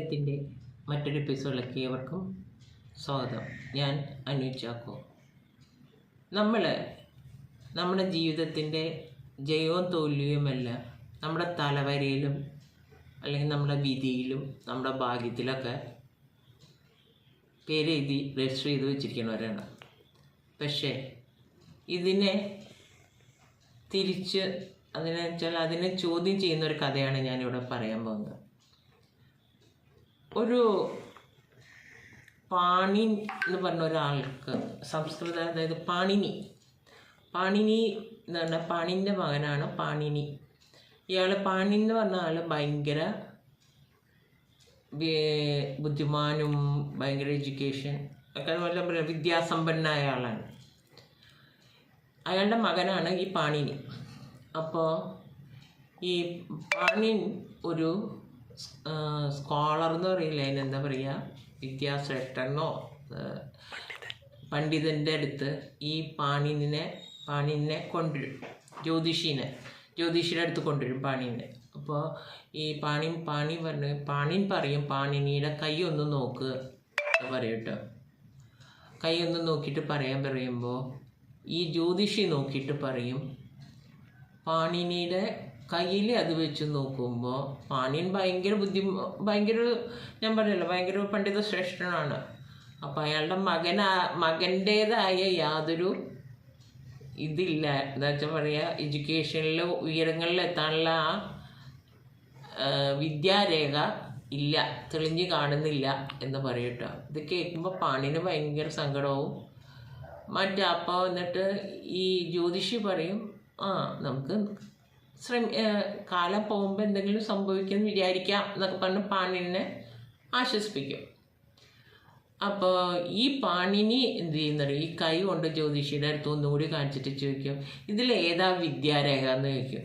കലാകലകത്തിന്റെ മറ്റൊരു എപ്പിസോഡിലേക്ക് ഏവർക്കും സ്വാഗതം. ഞാൻ അനു ചാക്കോ. നമ്മൾ നമ്മുടെ ജീവിതത്തിന്റെ ജയവും തോൽവിയുമല്ല നമ്മുടെ തലവരയിലും അല്ലെങ്കിൽ നമ്മുടെ വിധിയിലും നമ്മുടെ ഭാഗ്യത്തിലൊക്കെ പേരെഴുതി രജിസ്റ്റർ ചെയ്ത് വെച്ചിരിക്കുന്നവരാണ്. പക്ഷേ ഇതിനെ തിരിച്ച് അതിനെ വെച്ചാൽ അതിനെ ചോദ്യം ചെയ്യുന്ന ഒരു കഥയാണ് ഞാനിവിടെ പറയാൻ പോകുന്നത്. ഒരു പാണി എന്ന് പറഞ്ഞ ഒരാൾക്ക് സംസ്കൃത അതായത് പാണിനി. പാണിനി എന്ന് പറഞ്ഞാൽ പാണിന്റെ മകനാണ് പാണിനി. ഇയാൾ പാണിനി എന്ന് പറഞ്ഞ ആൾ ഭയങ്കര ബുദ്ധിമാനും ഭയങ്കര എഡ്യൂക്കേഷൻ ഒക്കെ നല്ല വിദ്യാസമ്പന്നായ ആളാണ്. അയാളുടെ മകനാണ് ഈ പാണിനി. അപ്പോൾ ഈ പാണിൻ ഒരു സ്കോളർ എന്ന് പറയില്ല അതിനെന്താ പറയുക വിദ്യാശ്രേഷ്ഠനോ പണ്ഡിതന്റെ അടുത്ത് ഈ പാണിനെ പാണിനെ കൊണ്ടുവരും. ജ്യോതിഷീനെ ജ്യോതിഷിയുടെ അടുത്ത് കൊണ്ടുവരും പാണിനെ. അപ്പോൾ ഈ പാണി പാണി പറഞ്ഞ് പാണിൻ പറയും പാണിനിയുടെ കൈ ഒന്ന് നോക്ക് എന്ന് പറയും കേട്ടോ. കൈ ഒന്ന് നോക്കിയിട്ട് പറയാൻ പറയുമ്പോൾ ഈ ജ്യോതിഷി നോക്കിയിട്ട് പറയും പാണിനിയുടെ കയ്യിൽ അത് വെച്ച് നോക്കുമ്പോൾ പാണിയൻ ഭയങ്കര ബുദ്ധി ഭയങ്കര ഞാൻ പറയല്ലോ ഭയങ്കര പണ്ഡിത ശ്രേഷ്ഠനാണ് അപ്പം അയാളുടെ മകനാ മകന്റേതായ യാതൊരു ഇതില്ല. എന്താ വെച്ചാൽ പറയുക എഡ്യൂക്കേഷനിൽ ആ ആ, വിദ്യാരേഖ ഇല്ല തെളിഞ്ഞ് കാണുന്നില്ല എന്ന് പറയട്ടോ. ഇത് കേൾക്കുമ്പോൾ പാണിന് ഭയങ്കര സങ്കടവും. മറ്റേ അപ്പോൾ എന്നിട്ട് ഈ ജ്യോതിഷി പറയും ആ നമുക്ക് ശ്രമി കാലം പോകുമ്പോൾ എന്തെങ്കിലും സംഭവിക്കുമെന്ന് വിചാരിക്കാം എന്നൊക്കെ പറഞ്ഞ് പാണിനെ ആശ്വസിപ്പിക്കും. അപ്പോൾ ഈ പാണിനി എന്ത് ചെയ്യുന്നത് ഈ കൈ കൊണ്ട് ജ്യോതിഷിയുടെ അടുത്ത് ഒന്നുകൂടി കാണിച്ചിട്ട് ചോദിക്കും ഇതിൽ ഏതാ വിദ്യാരേഖ? എന്ന് ചോദിക്കും.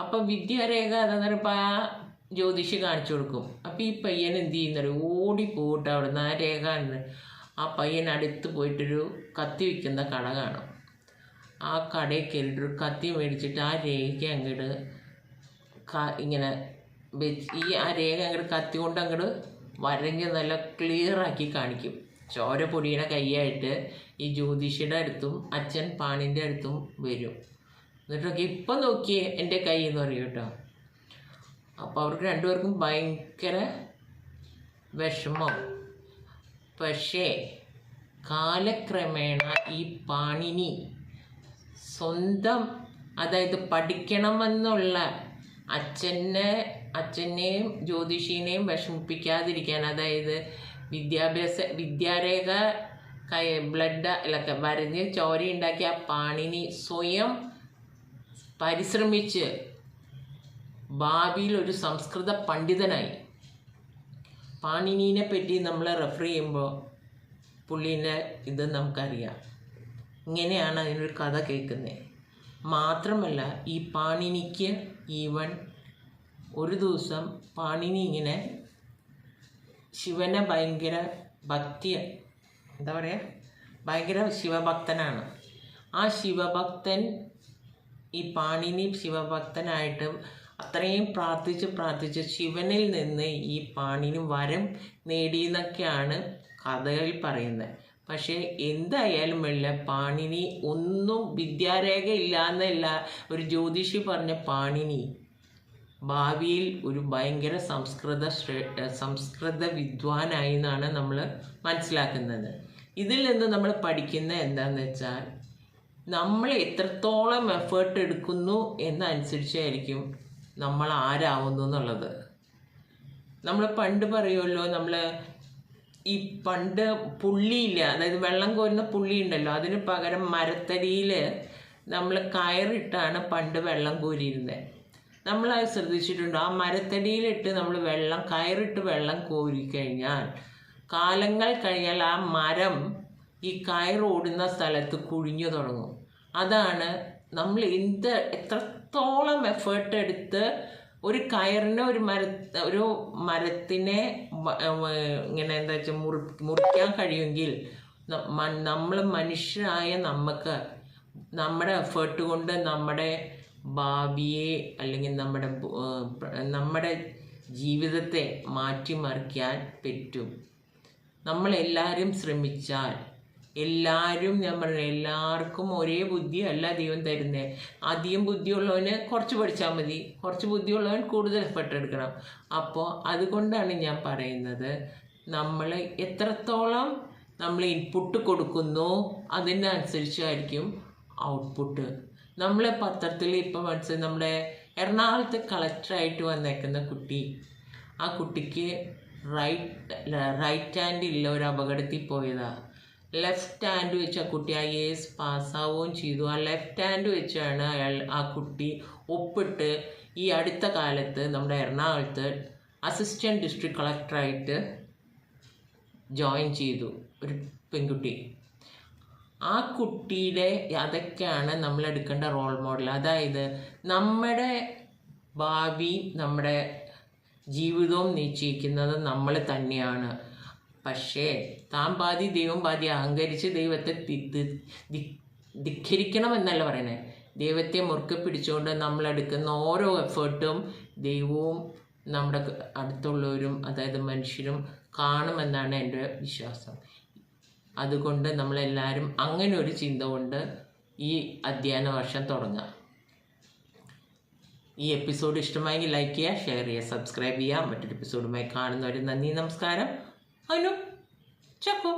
അപ്പം വിദ്യാരേഖ എന്താണെന്ന് പറയുമ്പോൾ ആ ജ്യോതിഷി കാണിച്ചു കൊടുക്കും. അപ്പോൾ ഈ പയ്യൻ എന്ത് ചെയ്യുന്നത് ഓടി പോയിട്ട് അവിടുന്ന് ആ രേഖ ആ പയ്യൻ അടുത്ത് പോയിട്ടൊരു കത്തി വിൽക്കുന്ന കട കാണും. ആ കടയിൽ കയറിയിട്ടൊരു കത്തി മേടിച്ചിട്ട് ആ രേഖ അങ്ങോട്ട് ഇങ്ങനെ വെച്ച് ഈ ആ രേഖ അങ്ങോട്ട് കത്തി കൊണ്ട് അങ്ങോട്ട് വരഞ്ഞ് നല്ല ക്ലിയറാക്കി കാണിക്കും. ചോര പൊടിയുടെ കൈയായിട്ട് ഈ ജ്യോതിഷിയുടെ അടുത്തും അച്ഛൻ പാണിന്റെ അടുത്തും വരും. എന്നിട്ടൊക്കെ ഇപ്പം നോക്കിയേ എന്റെ കൈ എന്ന് പറയും കേട്ടോ. അപ്പോൾ അവർക്ക് രണ്ടുപേർക്കും ഭയങ്കര വിഷമം. പക്ഷേ കാലക്രമേണ ഈ പാണിനി സ്വന്തം അതായത് പഠിക്കണമെന്നുള്ള അച്ഛനെ അച്ഛനെയും ജ്യോതിഷീനെയും വിഷമിപ്പിക്കാതിരിക്കാൻ അതായത് വിദ്യാഭ്യാസ വിദ്യാരേഖ കൈ ബ്ലഡ് അല്ല വരഞ്ഞ് ചോരയുണ്ടാക്കിയ പാണിനി സ്വയം പരിശ്രമിച്ച് ഭാവിയിൽ ഒരു സംസ്കൃത പണ്ഡിതനായി. പാണിനീനെ പറ്റി നമ്മൾ റെഫർ ചെയ്യുമ്പോൾ പുള്ളീന്റെ ഇത് നമുക്കറിയാം. ഇങ്ങനെയാണ് അതിനൊരു കഥ കേൾക്കുന്നത് മാത്രമല്ല ഈ പാണിനിക്ക് ഈവൻ ഒരു ദിവസം പാണിനി ഇങ്ങനെ ശിവനെ ഭയങ്കര ഭക്തി എന്താ പറയുക ഭയങ്കര ശിവഭക്തനാണ്. ആ ശിവഭക്തൻ ഈ പാണിനി ശിവഭക്തനായിട്ട് അത്രയും പ്രാർത്ഥിച്ച് പ്രാർത്ഥിച്ച് ശിവനിൽ നിന്ന് ഈ പാണിനി വരം നേടിയെന്നൊക്കെയാണ് കഥകളിൽ പറയുന്നത്. പക്ഷേ എന്തായാലും വെള്ള പാണിനി ഒന്നും വിദ്യാരേഖ ഇല്ലാന്നല്ല ഒരു ജ്യോതിഷി പറഞ്ഞ പാണിനി. ഭാവിയിൽ ഒരു ഭയങ്കര സംസ്കൃത സംസ്കൃത വിദ്വാനായി എന്നാണ് നമ്മൾ മനസ്സിലാക്കുന്നത്. ഇതിൽ നിന്ന് നമ്മൾ പഠിക്കുന്ന എന്താണെന്ന് വെച്ചാൽ നമ്മൾ എത്രത്തോളം എഫേർട്ട് എടുക്കുന്നു എന്നനുസരിച്ചായിരിക്കും നമ്മൾ ആരാവുന്നു എന്നുള്ളത്. നമ്മൾ പണ്ട് പറയുമല്ലോ നമ്മൾ ഈ പണ്ട് പുള്ളിയില്ല അതായത് വെള്ളം കോരുന്ന പുള്ളി ഉണ്ടല്ലോ അതിന് പകരം മരത്തടിയിൽ നമ്മൾ കയറിട്ടാണ് പണ്ട് വെള്ളം കോരിയിരുന്നത് നമ്മളത് ശ്രദ്ധിച്ചിട്ടുണ്ടോ? ആ മരത്തടിയിലിട്ട് നമ്മൾ വെള്ളം കയറിട്ട് വെള്ളം കോരി കഴിഞ്ഞാൽ കാലങ്ങൾ കഴിഞ്ഞാൽ ആ മരം ഈ കയറോടുന്ന സ്ഥലത്ത് കുഴിഞ്ഞു തുടങ്ങും. അതാണ് നമ്മൾ എന്ത് എത്രത്തോളം എഫേർട്ട് എടുത്ത് ഒരു കയറിനെ ഒരു മര ഒരു മരത്തിനെ ഇങ്ങനെ എന്താ വെച്ചാൽ മുറി മുറിക്കാൻ കഴിയുമെങ്കിൽ നമ്മൾ മനുഷ്യരായ നമുക്ക് നമ്മുടെ എഫേർട്ട് കൊണ്ട് നമ്മുടെ ഭാവിയെ അല്ലെങ്കിൽ നമ്മുടെ നമ്മുടെ ജീവിതത്തെ മാറ്റിമറിക്കാൻ പറ്റും. നമ്മളെല്ലാവരും ശ്രമിച്ചാൽ എല്ലാവരും ഞാൻ പറഞ്ഞു എല്ലാവർക്കും ഒരേ ബുദ്ധിയല്ല ദൈവം തരുന്നത് അധികം ബുദ്ധിയുള്ളവന് കുറച്ച് പഠിച്ചാൽ മതി. കുറച്ച് ബുദ്ധിയുള്ളവൻ കൂടുതൽ എഫർട്ട് എടുക്കണം. അപ്പോൾ അതുകൊണ്ടാണ് ഞാൻ പറയുന്നത് നമ്മൾ എത്രത്തോളം നമ്മൾ ഇൻപുട്ട് കൊടുക്കുന്നു അതിനനുസരിച്ചായിരിക്കും ഔട്ട്പുട്ട് നമ്മളെ പത്രത്തിൽ ഇപ്പോൾ മനസ്സിലായി നമ്മുടെ എറണാകുളത്ത് കളക്ടറായിട്ട് വന്നേക്കുന്ന കുട്ടി. ആ കുട്ടിക്ക് റൈറ്റ് റൈറ്റ് ഹാൻഡ് ഇല്ല ഒരു അപകടത്തിൽ പോയതാ. ലെഫ്റ്റ് ഹാൻഡ് വെച്ച് ആ കുട്ടി ഐ എ എസ് പാസ്സാവുകയും ചെയ്തു. ആ ലെഫ്റ്റ് ഹാൻഡ് വെച്ചാണ് അയാൾ ആ കുട്ടി ഒപ്പിട്ട് ഈ അടുത്ത കാലത്ത് നമ്മുടെ എറണാകുളത്ത് അസിസ്റ്റന്റ് ഡിസ്ട്രിക്ട് കളക്ടറായിട്ട് ജോയിൻ ചെയ്തു. ഒരു പെൺകുട്ടി. ആ കുട്ടിയുടെ അതൊക്കെയാണ് നമ്മൾ എടുക്കേണ്ട റോൾ മോഡൽ അതായത് നമ്മുടെ ഭാവി നമ്മുടെ ജീവിതവും നിശ്ചയിക്കുന്നത് നമ്മൾ തന്നെയാണ്. പക്ഷേ താൻ പാതി ദൈവം പാതി അഹങ്കരിച്ച് ദൈവത്തെ ധിഖരിക്കണം എന്നല്ല പറയണേ ദൈവത്തെ മുറുക്കെ പിടിച്ചുകൊണ്ട് നമ്മൾ എടുക്കുന്ന ഓരോ എഫേർട്ടും ദൈവവും നമ്മുടെ അടുത്തുള്ളവരും അതായത് മനുഷ്യരും കാണുമെന്നാണ് എന്റെ വിശ്വാസം. അതുകൊണ്ട് നമ്മളെല്ലാവരും അങ്ങനെ ഒരു ചിന്ത കൊണ്ട് ഈ അധ്യയന വർഷം തുടങ്ങാം. ഈ എപ്പിസോഡ് ഇഷ്ടമായെങ്കിൽ ലൈക്ക് ചെയ്യുക ഷെയർ ചെയ്യുക സബ്സ്ക്രൈബ് ചെയ്യുക. മറ്റൊരു എപ്പിസോഡുമായി കാണുന്നവർ നന്ദി നമസ്കാരം. അനു ചക്കോ